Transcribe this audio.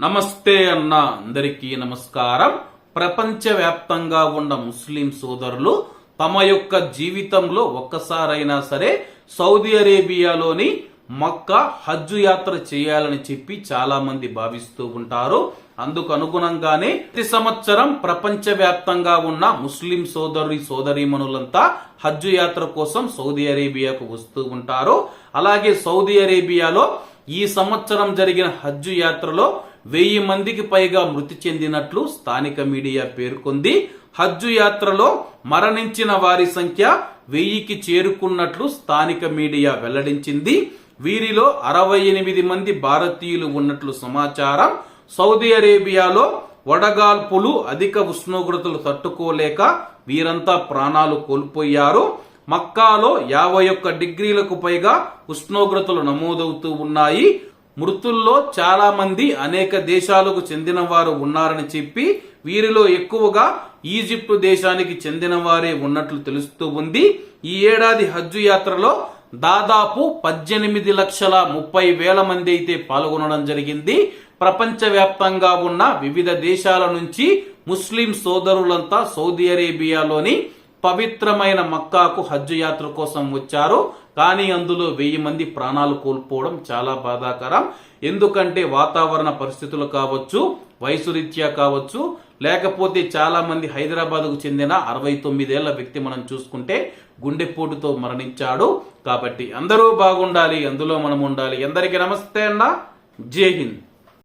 నమస్తే అన్న అందరికీ నమస్కారం. ప్రపంచవ్యాప్తంగా ఉన్న ముస్లిం సోదరులు తమ యొక్క జీవితంలో ఒక్కసారైనా సరే సౌదీ అరేబియాలోని మక్కా హజ్జు యాత్ర చేయాలని చెప్పి చాలా మంది భావిస్తూ ఉంటారు. అందుకు అనుగుణంగానే ప్రతి సంవత్సరం ప్రపంచవ్యాప్తంగా ఉన్న ముస్లిం సోదరి సోదరీమణులంతా హజ్జు యాత్ర కోసం సౌదీ అరేబియాకు వస్తూ ఉంటారు. అలాగే సౌదీ అరేబియాలో ఈ సంవత్సరం జరిగిన హజ్జు యాత్రలో వెయ్యి మందికి పైగా మృతి చెందినట్లు స్థానిక మీడియా పేర్కొంది. హజ్జు యాత్రలో మరణించిన వారి సంఖ్య వెయ్యికి చేరుకున్నట్లు స్థానిక మీడియా వెల్లడించింది. వీరిలో అరవై ఎనిమిది మంది భారతీయులు ఉన్నట్లు సమాచారం. సౌదీ అరేబియాలో వడగాల్పులు అధిక ఉష్ణోగ్రతలు తట్టుకోలేక వీరంతా ప్రాణాలు కోల్పోయారు. మక్కాలో యాభై ఒక్క డిగ్రీలకు పైగా ఉష్ణోగ్రతలు నమోదవుతూ ఉన్నాయి. మృతుల్లో చాలా మంది అనేక దేశాలకు చెందిన వారు ఉన్నారని చెప్పి వీరిలో ఎక్కువగా ఈజిప్టు దేశానికి చెందిన వారే ఉన్నట్లు తెలుస్తూ ఉంది. ఈ ఏడాది హజ్జు యాత్రలో దాదాపు పద్దెనిమిది లక్షల ముప్పై వేల మంది అయితే పాల్గొనడం జరిగింది. ప్రపంచవ్యాప్తంగా ఉన్న వివిధ దేశాల నుంచి ముస్లిం సోదరులంతా సౌదీ అరేబియాలోని పవిత్రమైన మక్కాకు హజ్జు యాత్ర కోసం వచ్చారు. కానీ అందులో వెయ్యి మంది ప్రాణాలు కోల్పోవడం చాలా బాధాకరం. ఎందుకంటే వాతావరణ పరిస్థితులు కావచ్చు వయసు రీత్యా కావచ్చు లేకపోతే చాలా మంది హైదరాబాద్కు చెందిన అరవై తొమ్మిదేళ్ళ వ్యక్తి మనం చూసుకుంటే గుండెపోటుతో మరణించాడు. కాబట్టి అందరూ బాగుండాలి అందులో మనం ఉండాలి. అందరికీ నమస్తే అన్న జై హింద్.